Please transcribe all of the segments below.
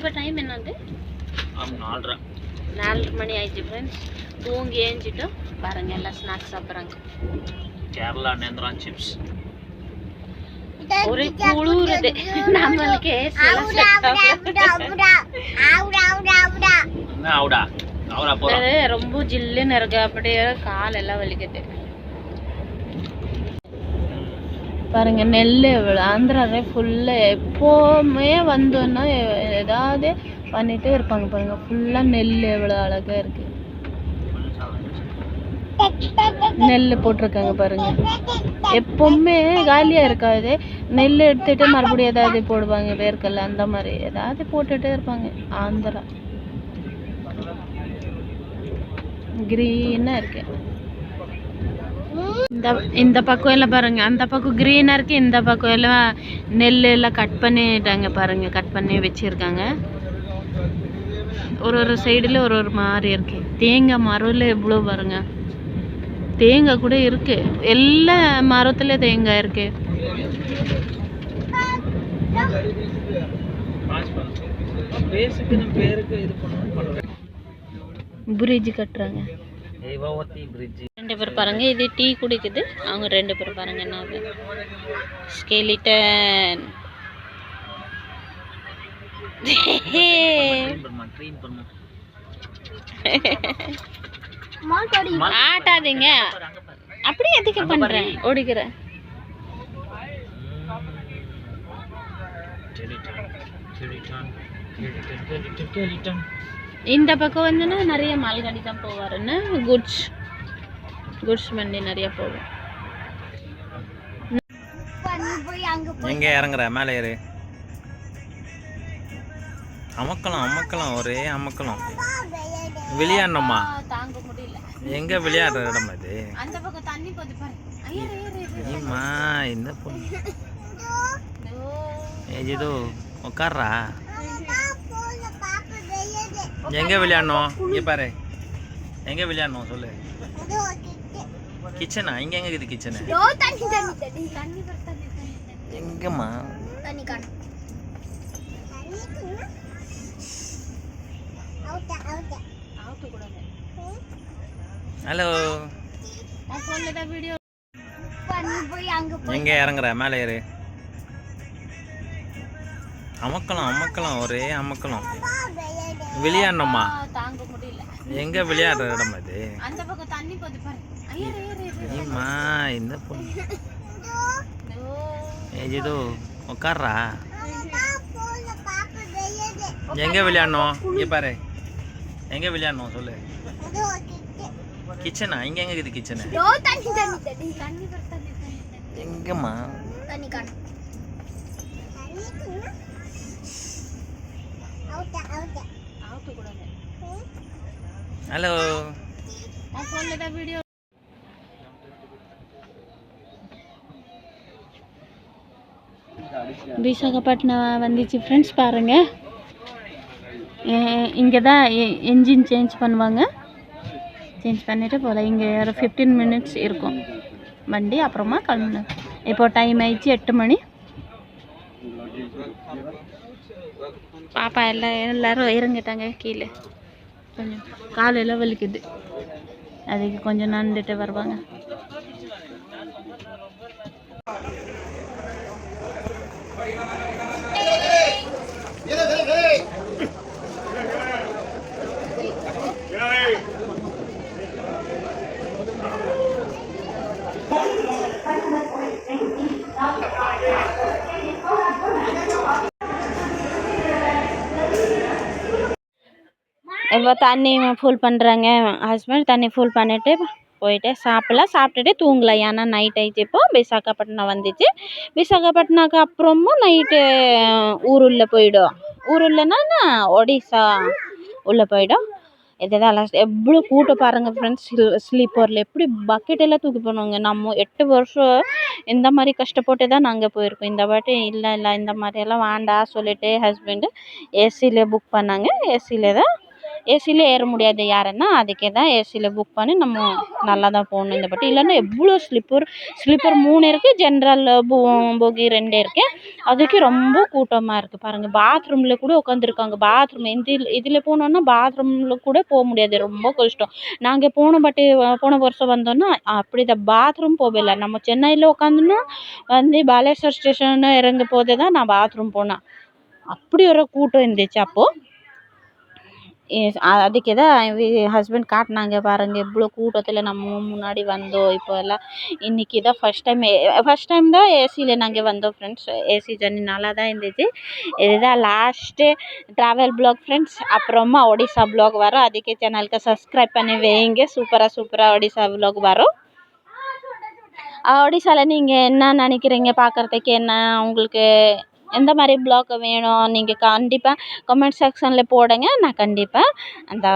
இப்போ டைம் என்னது? நாலரை. நாலு மணி ஆயிடுச்சு ஃப்ரெண்ட்ஸ் தூங்கி ஏஞ்சிட்டோம் பாருங்க எல்லாம் ஸ்நாக்ஸ் சாப்பிட்றாங்க. கேரளா நேந்திரா சிப்ஸ் ஒரு குளிருது. நம்மளுக்கு ரொம்ப ஜில்லுன்னு இருக்கு. அப்படியே கால் எல்லாம் வலிக்குது. பாருங்க நெல் எவ்வளோ ஆந்திராவே ஃபுல்லாக எப்போவுமே வந்தோன்னா ஏதாவது பண்ணிட்டே இருப்பாங்க பாருங்க ஃபுல்லாக நெல் எவ்வளோ அழகா இருக்கு. நெல் போட்டிருக்காங்க பாருங்க. எப்பவுமே காலியாக இருக்காது. நெல் எடுத்துட்டு மறுபடியும் ஏதாவது போடுவாங்க வேர்க்கல்ல அந்த மாதிரி ஏதாவது போட்டுட்டே இருப்பாங்க ஆந்திரா. க்ரீனாக இருக்கு. இந்த இந்த பக்கம் எல்லாம் பாருங்க. அந்த பக்கம் க்ரீனாக இருக்கு இந்த பக்கம் எல்லாம் நெல் எல்லாம் கட் பண்ணிட்டாங்க பாருங்க. கட் பண்ணி வச்சிருக்காங்க. ஒரு ஒரு சைடுல ஒரு ஒரு மாதிரி இருக்கு. தேங்காய் மரம்ல எவ்வளோ பாருங்க. தேங்காய் கூட இருக்கு. எல்லா மரத்துல தேங்காய் இருக்கு. பிரிட்ஜ் கட்டுறாங்க. ரெண்டு பேர் பாருங்க இது டீ குடிக்குது. அவங்க ரெண்டு பேர் பாருங்க என்ன ஸ்கெலிட்டன் ஆட்டாதீங்க. அப்படியே எதுக்கு பண்றேன் ஓடிக்கிறேன் இந்த பக்கம் வந்துன்னா நிறைய மால்காடி தான் போவாருன்னு குட்ஸ் குட்ஸ் வண்டி நிறைய போகும். எங்க இறங்குற? மேலே ஏறு. அமக்கலாம் அமக்கலாம் ஒரே அமக்கலாம். விளையாடணுமா? தாங்க முடியல எங்க விளையாடுற இடம் இது அந்த பக்கம் தண்ணி போது பாரு. என்ன பொண்ணு? ஏஜிதோ உட்கார்றா எங்க விளையாடணும்? இங்க பாரு. எங்க விளையாடணும்? சொல்லு. கிச்சனா இங்க எங்க இருக்குது கிச்சனு. எங்கம்மா? ஹலோ எங்க இறங்குற? மேலே ஏறு. அமக்கலாம் அமக்கலாம் ஒரே அமக்கலாம். விளையாடணுமா? தாங்க முடியல. எங்க விளையாடுற இடம் இது அந்த பக்கம் தண்ணி போது பாரு. ஐயா, ஏறு, ஏறு. ஏம்மா என்ன பொண்ணு? ஏஜிதோ உட்கார்றா எங்க விளையாடணும்? இங்க பாரு. எங்க விளையாடணும் சொல்லு? கிச்சனா இங்க எங்க இருக்குது கிச்சனு தண்ணி பாரு, தண்ணி, தண்ணி, தண்ணி. எங்கம்மா? தண்ணி காணும் அவுத்து கூடாது ஹலோ வீடியோ விசாகப்பட்டினம் வந்துச்சு ஃப்ரெண்ட்ஸ் பாருங்க. இங்கே தான் என்ஜின் சேஞ்ச் பண்ணுவாங்க. சேஞ்ச் பண்ணிட்டு போகலாம் இங்கே ஒரு ஃபிஃப்டீன் மினிட்ஸ் இருக்கும். வண்டி அப்புறமா கிளம்பணும் இப்போ டைம் ஆயிடுச்சு எட்டு மணி. பாப்பா எல்லாம் எல்லாரும் இறங்கிட்டாங்க கீழே. கொஞ்சம் காலெல்லாம் வலிக்குது. அதுக்கு கொஞ்சம் நடந்துட்டு வருவாங்க. இப்போ தண்ணி ஃபுல் பண்ணுறாங்க ஹஸ்பண்ட் தண்ணி ஃபுல் பண்ணிட்டு போயிட்டு சாப்பிட்லாம் சாப்பிட்டுட்டு தூங்கலாம் ஏன்னா நைட் ஆயிடுச்சு இப்போ. விசாகப்பட்டினம் வந்துச்சு. விசாகப்பட்டினாக்கு அப்புறமும் நைட்டு ஊருள்ள போயிடும். ஊருள்ளனா ஒடிசா உள்ளே போயிடும். இதுதான் லாஸ்ட் எவ்வளோ கூட்டம் பாருங்கள் ஃப்ரெண்ட்ஸ் ஸ்லீப்பரில் எப்படி பக்கெட் எல்லாம் தூக்கி போனோங்க நம்ம எட்டு வருஷம் இந்த மாதிரி கஷ்டப்பட்டு தான் நாங்கள் போயிருக்கோம். இந்த வாட்டி இல்லை இல்லை. இந்த மாதிரியெல்லாம் வேண்டாம் சொல்லிட்டு ஹஸ்பண்டு ஏசியில் புக் பண்ணாங்க. ஏசியில் தான் ஏசியில் ஏற முடியாது யாருன்னா அதுக்கே தான் ஏசியில் புக் பண்ணி நம்ம நல்லா தான் போகணும் இந்த பட்டி இல்லைன்னா எவ்வளோ ஸ்லிப்பர் ஸ்லிப்பர் மூணு இருக்குது ஜென்ரல் போகி ரெண்டு இருக்குது அதுக்கு ரொம்ப கூட்டமாக இருக்குது பாருங்கள் பாத்ரூமில் கூட உட்காந்துருக்காங்க பாத்ரூம் இதில் இதில் போனோன்னா பாத்ரூமில் கூட போக முடியாது. ரொம்ப கஷ்டம். நாங்கள் போன வாட்டி போன வருஷம் வந்தோன்னா அப்படி தான் பாத்ரூம் போகல. நம்ம சென்னையில் உட்காந்துன்னா வந்து பாலேஸ்வர் ஸ்டேஷன் இறங்க போதே தான் நான் பாத்ரூம் போனேன். அப்படி ஒரு கூட்டம் இருந்துச்சு அப்போது அதுக்கு தான் ஹஸ்பண்ட் காட்டினாங்க பாருங்க எவ்வளோ கூட்டத்தில் நம்ம முன்னாடி வந்தோம் இப்போ எல்லாம் இன்றைக்கி தான் ஃபஸ்ட் டைம் ஃபஸ்ட் டைம் தான் ஏசியில் நாங்கள் வந்தோம் ஃப்ரெண்ட்ஸ் ஏசி ஜர்னி நல்லா தான் இருந்துச்சு இதுதான் லாஸ்ட்டு ட்ராவல் ப்ளாக் ஃப்ரெண்ட்ஸ் அப்புறமா ஒடிசா ப்ளாக் வரும். அதுக்கே சேனலுக்கு சப்ஸ்கிரைப் பண்ணி வைங்க. சூப்பராக சூப்பராக ஒடிசா ப்ளாக் வரும். ஒடிசாவில் நீங்கள் என்ன நினைக்கிறீங்க? பார்க்குறதுக்கு என்ன? உங்களுக்கு எந்த மாதிரி ப்ளாக் வேணும் நீங்கள் கண்டிப்பாக கமெண்ட் செக்ஷனில் போடுங்க. நான் கண்டிப்பாக அந்த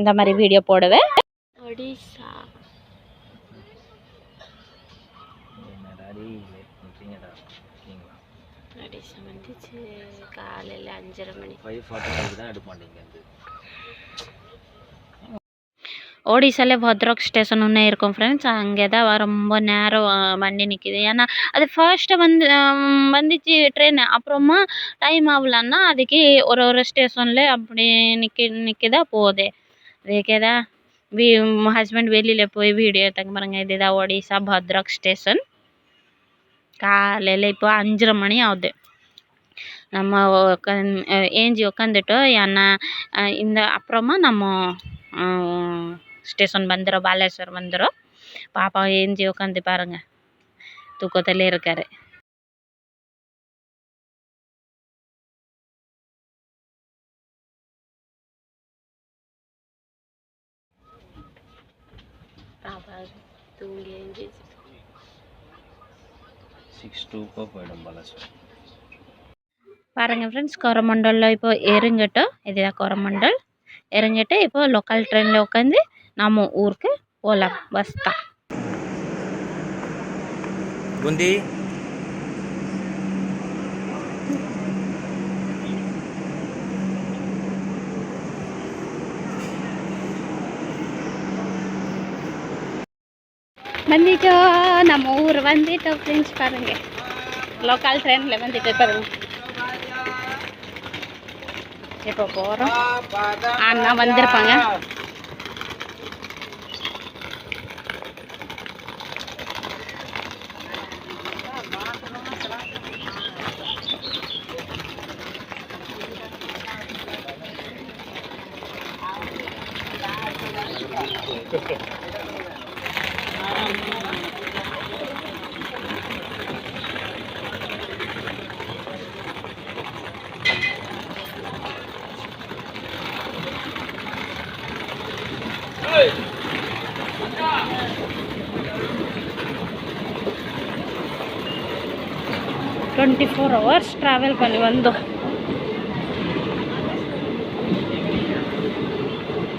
இந்த மாதிரி வீடியோ போடுவேன். ஒடிசா வந்துச்சு. காலையில் அஞ்சரை மணி. ஃபைவ் ஃபார்ட்டி ஃபைவ் தான் எடுப்பான் ஒடிசாலே பத்ரக் ஸ்டேஷன் ஒன்று இருக்கும் ஃப்ரெண்ட்ஸ் அங்கே தான் ரொம்ப நேரம் வண்டி நிற்கிது ஏன்னா அது ஃபர்ஸ்ட்டு வந்து வந்துச்சு ட்ரெயின் அப்புறமா டைம் ஆகலன்னா அதுக்கு ஒரு ஒரு ஸ்டேஷனில் அப்படி நிற்க நிற்கிதா போகுது. அதுக்கே தான் வீ ஹஸ்பண்ட் வெளியில் போய் வீடியோ எடுத்தாங்க பாருங்க. இதுதான் ஒடிசா பத்ரக் ஸ்டேஷன் காலையில் இப்போ அஞ்சரை மணி ஆகுது. நம்ம உக்காந் ஏஞ்சி உக்காந்துட்டோம். ஏன்னா இந்த அப்புறமா நம்ம ஸ்டேஷன் வந்துடும் பாலேஸ்வர் வந்துடும் பாப்பா ஏஞ்சி உட்காந்து பாருங்க. தூக்கத்திலே இருக்காரு. பாருங்க ஃப்ரெண்ட்ஸ் கொரமண்டலில் இப்போ இறங்கட்டும் இதுதான் கொரமண்டல். இறங்கிட்டு இப்போ லோக்கல் ட்ரெயினில் உட்காந்து நம்ம ஊருக்கு போகலாம் பஸ் தான் బుంది வந்துட்டோம் நம்ம ஊர் வந்துட்டோம் ஃப்ரெண்ட்ஸ் பாருங்க. லோக்கல் ட்ரெயினில் வந்துட்டு பாருங்க. இப்போ போகிறோம் அண்ணா வந்திருப்பாங்க. டுவெண்ட்டி ஃபோர் ஹவர்ஸ் ட்ராவல் பண்ணி வந்தோம்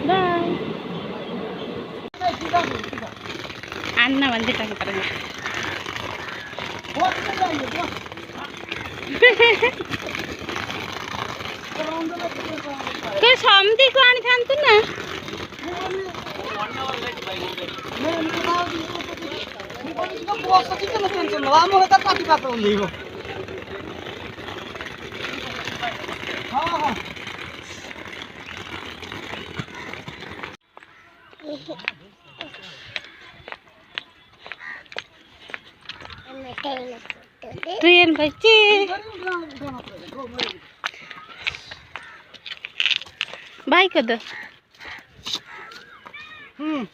பாய் அண்ணன் வந்துட்டாங்க பாருங்க ସମତିକୁ ଆଣିଥାନ୍ତୁ ନା ମୁଁ କହିଲି ତ ବସ ଟିକେ ଟେନସନ୍ ନେବା ମୁଁ ହେତା କାଟି କାଟି ଓହ୍ଲେଇବ बाय कर दो हम्म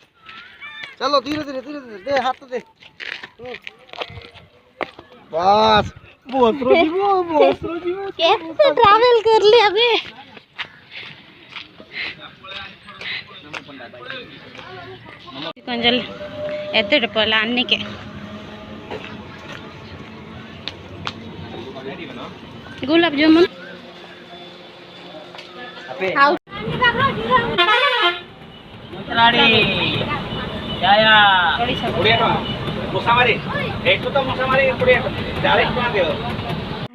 चलो धीरे धीरे धीरे धीरे दे हाथ दे हम्म। बस बहुत रोजी वो बहुत रोजी वो कैसे ट्रैवल कर ले अबे கொஞ்சம் எடுத்துட்டு போகலாம் அன்னைக்கு குலாப் ஜாமுன் Out.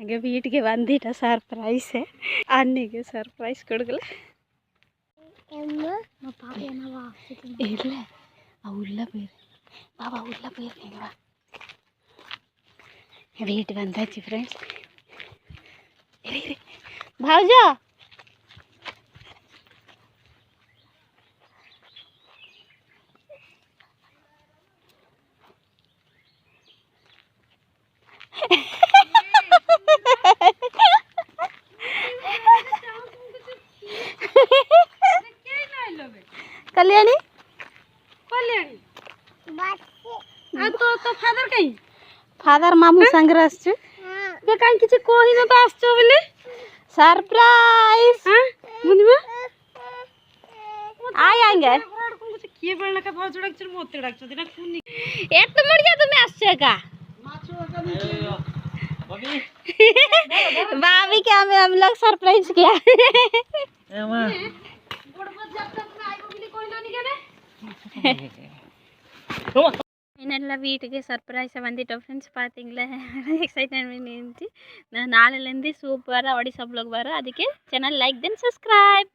அங்கே வீட்டுக்கு வந்துட்டேன் சர்ப்ரைஸு அன்னைக்கு சர்ப்ரைஸ் கொடுக்கல இல்லை அவ உள்ள போயிரு பாபா உள்ள போயிருக்கீங்க வா வீட்டுக்கு வந்தாச்சு फादर मामू संग আসছে কাই কিছু কহি না তো আসছো বলে सरप्राइज বুঝবে आ आएंगे কি বললে কা ভাজ ডাকছিস মতে ডাকছো দিনা কোন এত মরিয়া তুমি আসছে का भाभी के हमें हम लोग सरप्राइज किया ஃபைனலாக வீட்டுக்கு சர்ப்ரைஸாக வந்துட்டோம். ஃப்ரெண்ட்ஸ் பார்த்தீங்களா? எக்ஸைட்மெண்ட் இருந்துச்சு. நான் நாளையிலேருந்து சூப்பராக ஒடிசா ப்ளாக் வரும். அதுக்கு சேனல் லைக் தென் சப்ஸ்கிரைப்